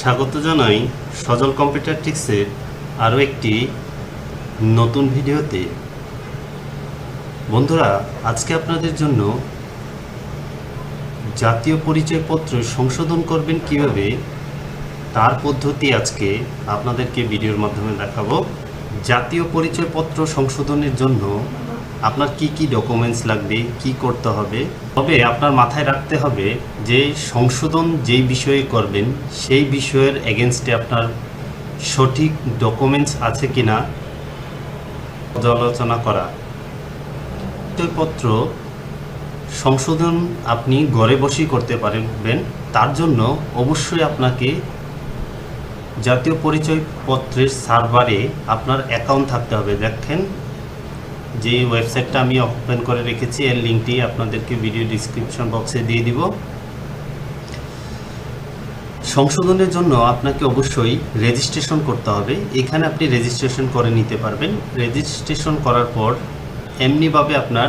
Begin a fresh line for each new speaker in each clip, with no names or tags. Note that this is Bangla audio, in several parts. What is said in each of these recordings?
স্বাগত জানাই সজল কম্পিউটার টিক্সের আরও একটি নতুন ভিডিওতে। বন্ধুরা, আজকে আপনাদের জন্য জাতীয় পরিচয়পত্র সংশোধন করবেন কীভাবে, তার পদ্ধতি আজকে আপনাদেরকে ভিডিওর মাধ্যমে দেখাবো। জাতীয় পরিচয়পত্র সংশোধনের জন্য আপনার কি কি ডকুমেন্টস লাগবে, কি করতে হবে? তবে আপনার মাথায় রাখতে হবে যে সংশোধন যেই বিষয়ে করবেন, সেই বিষয়ের এগেনস্টে আপনার সঠিক ডকুমেন্টস আছে কিনা পর্যালোচনা করা। পরিচয়পত্র সংশোধন আপনি ঘরে বসেই করতে পারবেন, তার জন্য অবশ্যই আপনাকে জাতীয় পরিচয়পত্রের সার্ভারে আপনার অ্যাকাউন্ট থাকতে হবে। দেখেন যে ওয়েবসাইটটা আমি ওপেন করে রেখেছি, এর লিঙ্কটি আপনাদেরকে ভিডিও ডিসক্রিপশন বক্সে দিয়ে দিব। সংশোধনের জন্য আপনাকে অবশ্যই রেজিস্ট্রেশন করতে হবে। এখানে আপনি রেজিস্ট্রেশন করে নিতে পারবেন। রেজিস্ট্রেশন করার পর এমনিভাবে আপনার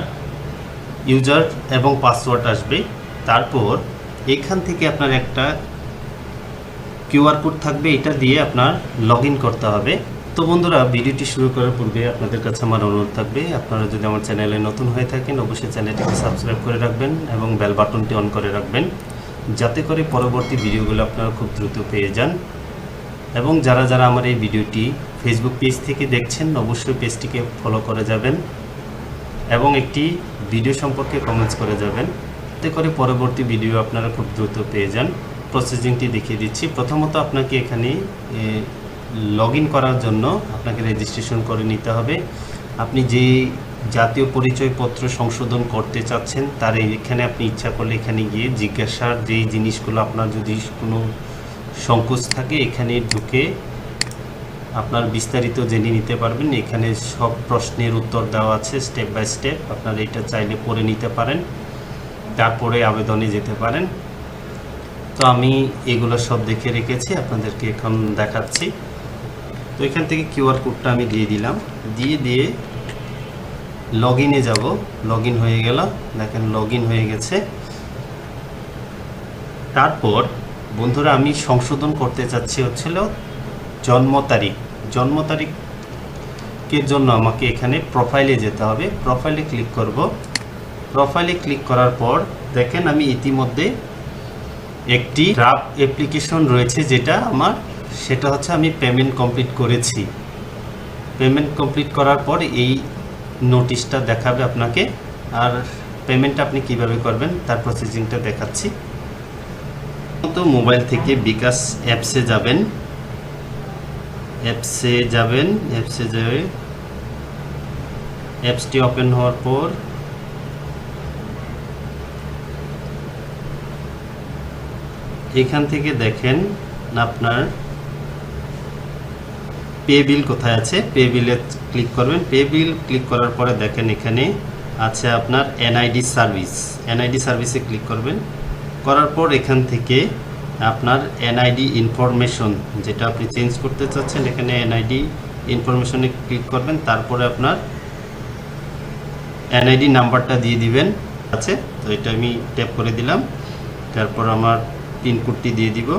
ইউজার এবং পাসওয়ার্ড আসবে। তারপর এখান থেকে আপনার একটা কিউআর কোড থাকবে, এটা দিয়ে আপনার লগ করতে হবে। তো বন্ধুরা, ভিডিওটি শুরু করার পূর্বে আপনাদের কাছে আমার অনুরোধ থাকবে, আপনারা যদি আমার চ্যানেলে নতুন হয়ে থাকেন, অবশ্যই চ্যানেলটিকে সাবস্ক্রাইব করে রাখবেন এবং বেল বাটনটি অন করে রাখবেন, যাতে করে পরবর্তী ভিডিওগুলো আপনারা খুব দ্রুত পেয়ে যান। এবং যারা যারা আমার এই ভিডিওটি ফেসবুক পেজ থেকে দেখছেন, অবশ্যই পেজটিকে ফলো করে যাবেন এবং একটি ভিডিও সম্পর্কে কমেন্টস করে যাবেন যাতে করে পরবর্তী ভিডিও আপনারা খুব দ্রুত পেয়ে যান। প্রসেসিংটি দেখিয়ে দিচ্ছি। প্রথমত আপনাকে এখানে লগ করার জন্য আপনাকে রেজিস্ট্রেশন করে নিতে হবে। আপনি যে জাতীয় পরিচয়পত্র সংশোধন করতে চাচ্ছেন, তার এখানে আপনি ইচ্ছা করলে এখানে গিয়ে জিজ্ঞাসার যেই জিনিসগুলো আপনার যদি কোনো সংকোচ থাকে, এখানে ঢুকে আপনার বিস্তারিত জেনে নিতে পারবেন। এখানে সব প্রশ্নের উত্তর দেওয়া আছে স্টেপ বাই স্টেপ আপনারা এটা চাইলে পড়ে নিতে পারেন, তারপরে আবেদনে যেতে পারেন। তো আমি এগুলো সব দেখে রেখেছি, আপনাদেরকে এখন দেখাচ্ছি। তো এখান থেকে কিউআর কোডটা আমি দিয়ে দিলাম। দিয়ে দিয়ে লগ ইনে যাব। লগ হয়ে গেল। দেখেন লগ হয়ে গেছে। তারপর বন্ধুরা, আমি সংশোধন করতে চাচ্ছি হচ্ছিল জন্ম তারিখ। জন্ম তারিখের জন্য আমাকে এখানে প্রোফাইলে যেতে হবে। প্রোফাইলে ক্লিক করব। প্রোফাইলে ক্লিক করার পর দেখেন, আমি ইতিমধ্যে একটি ড্রাফট অ্যাপ্লিকেশন রয়েছে যেটা আমার সেটা হচ্ছে আমি পেমেন্ট কমপ্লিট করেছি। পেমেন্ট কমপ্লিট করার পর এই নোটিশটা দেখাবে আপনাকে। আর পেমেন্টটা আপনি কীভাবে করবেন তার প্রসেসিংটা দেখাচ্ছি। তো মোবাইল থেকে বিকাশ অ্যাপসে যাবেন। অ্যাপসে যাবেন অ্যাপসে যাবে অ্যাপসটি ওপেন হওয়ার পর এখান থেকে দেখেন আপনার পে বিল কোথায় আছে? পে বিলে ক্লিক করবেন। পে বিল ক্লিক করার পরে দেখেন এখানে আছে আপনার এনআইডি সার্ভিস। এনআইডি সার্ভিসে ক্লিক করবেন। করার পর এখান থেকে আপনার এনআইডি ইনফরমেশন যেটা আপনি চেঞ্জ করতে চাচ্ছেন, এখানে এনআইডি ইনফরমেশনে ক্লিক করবেন। তারপরে আপনার এনআইডি নাম্বারটা দিয়ে দিবেন। আছে? তো এটা আমি ট্যাপ করে দিলাম। তারপর আমার পিনকোডটি দিয়ে দিব।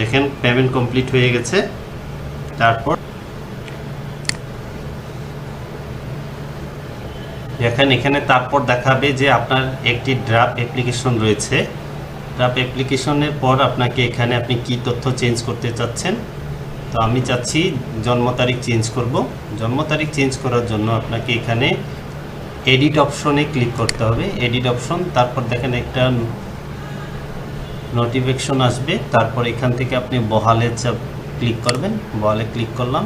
দেখেন পেমেন্ট কমপ্লিট হয়ে গেছে। তারপর দেখেন এখানে তারপর দেখাবে যে আপনার একটি ড্রাফট অ্যাপ্লিকেশন রয়েছে। ড্রাফট অ্যাপ্লিকেশনের পর আপনাকে এখানে আপনি কি তথ্য চেঞ্জ করতে চাচ্ছেন? তো আমি চাচ্ছি জন্ম তারিখ চেঞ্জ করব। জন্ম তারিখ চেঞ্জ করার জন্য আপনাকে এখানে এডিট অপশনে ক্লিক করতে হবে। এডিট অপশন তারপর দেখেন একটা নোটিফিকেশন আসবে, তারপর এখান থেকে আপনি বহালে চাপ ক্লিক করবেন, বহালে ক্লিক করলাম,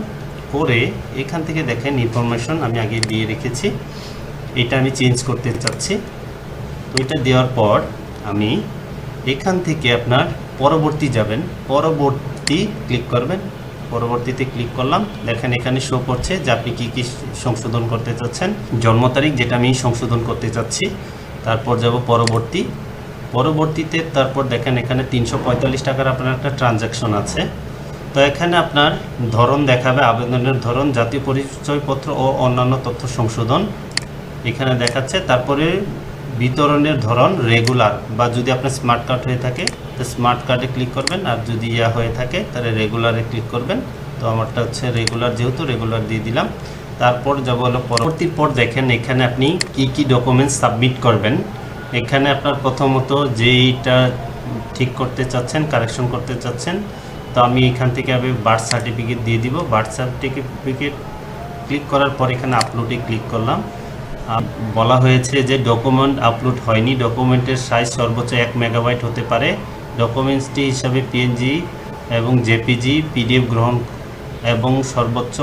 করে এখান থেকে দেখেন ইনফরমেশন আমি আগে দিয়ে রেখেছি। এটা আমি চেঞ্জ করতে চাচ্ছি। তো এটা দেওয়ার পর আমি এখান থেকে আপনার পরবর্তী যাবেন, পরবর্তী ক্লিক করবেন, পরবর্তীতে ক্লিক করলাম, দেখেন এখানে শো করছে যে আপনি কী কী সংশোধন করতে চাচ্ছেন। জন্ম তারিখ যেটা আমি সংশোধন করতে চাচ্ছি, তারপর যাব পরবর্তী। পরবর্তীতে তারপর দেখেন এখানে তিনশো পঁয়তাল্লিশ টাকার আপনার একটা ট্রানজ্যাকশন আছে। তো এখানে আপনার ধরন দেখাবে, আবেদনের ধরন, জাতীয় পরিচয়পত্র ও অন্যান্য তথ্য সংশোধন। এখানে দেখাচ্ছে, তারপরে বিতরণের ধরন রেগুলার বা যদি আপনার স্মার্ট কার্ড হয়ে থাকে, তো স্মার্ট কার্ডে ক্লিক করবেন। আর যদি ইয়া হয়ে থাকে, তাহলে রেগুলারে ক্লিক করবেন। তো আমারটা হচ্ছে রেগুলার যেহেতু রেগুলার দিয়ে দিলাম। তারপর যাব হলো পরবর্তীর পর দেখেন এখানে আপনি কি কি ডকুমেন্টস সাবমিট করবেন। এখানে আপনার প্রথমত যেইটা ঠিক করতে চাচ্ছেন কারেকশন করতে চাচ্ছেন, তো আমি এখান থেকে আমি বার্থ সার্টিফিকেট দিয়ে দিব। বার্থ সার্টিফিকেট ক্লিক করার পর এখানে আপলোডে ক্লিক করলাম। বলা হয়েছে যে ডকুমেন্ট আপলোড হয়নি। ডকুমেন্টের সাইজ সর্বোচ্চ এক মেগাবাইট হতে পারে। ডকুমেন্টসটি হিসাবে পিএনজি এবং জেপিজি পিডিএফ গ্রহণ এবং সর্বোচ্চ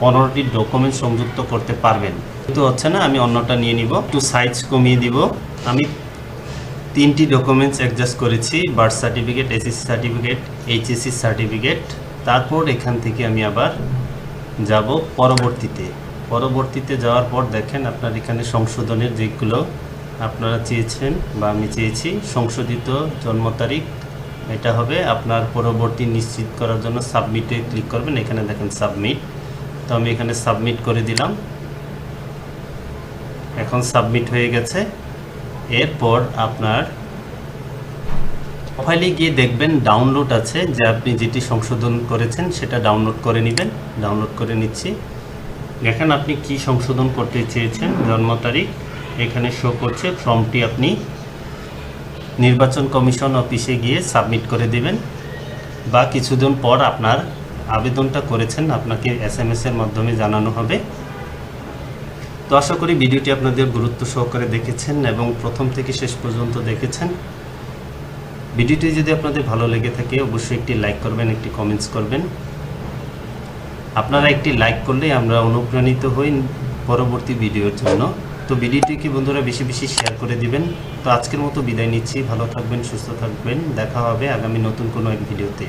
পনেরোটি ডকুমেন্ট সংযুক্ত করতে পারবেন। কিন্তু হচ্ছে না, আমি অন্যটা নিয়ে নিব। একটু সাইজ কমিয়ে দিব। আমি তিনটি ডকুমেন্টস অ্যাডজাস্ট করেছি birth certificate SSC certificate HSC certificate তারপর এখান থেকে আমি আবার যাব পরবর্তীতে। পরবর্তীতে যাওয়ার পর দেখেন আপনার এখানে সংশোধনের যেগুলো আপনারা চেয়েছেন বা আমি চেয়েছি, সংশোধিত জন্ম তারিখ, এটা হবে আপনার পরবর্তী নিশ্চিত করার জন্য সাবমিটে ক্লিক করবেন। এখানে দেখেন সাবমিট তো আমি এখানে সাবমিট করে দিলাম। এখন সাবমিট হয়ে গেছে। এরপর আপনার প্রোফাইলে গিয়ে দেখবেন ডাউনলোড আছে, যে আপনি যেটি সংশোধন করেছেন সেটা ডাউনলোড করে নেবেন। ডাউনলোড করে নিচ্ছি। দেখেন আপনি কি সংশোধন করতে চেয়েছেন, জন্ম তারিখ। এখানে শো করছে ফর্মটি আপনি নির্বাচন কমিশন অফিসে গিয়ে সাবমিট করে দেবেন। বা কিছুদিন পর আপনার আবেদনটা করেছেন, আপনাকে এস এম এর মাধ্যমে জানানো হবে। তো আশা করি ভিডিওটি আপনাদের গুরুত্ব সহকারে দেখেছেন এবং প্রথম থেকে শেষ পর্যন্ত দেখেছেন। ভিডিওটি যদি আপনাদের ভালো লেগে থাকে, অবশ্যই একটি লাইক করবেন, একটি কমেন্টস করবেন। আপনারা একটি লাইক করলে আমরা অনুপ্রাণিত হই পরবর্তী ভিডিওর জন্য। তো ভিডিওটিকে বন্ধুরা বেশি বেশি শেয়ার করে দিবেন। তো আজকের মতো বিদায় নিচ্ছি। ভালো থাকবেন, সুস্থ থাকবেন। দেখা হবে আগামী নতুন কোনো এক ভিডিওতে।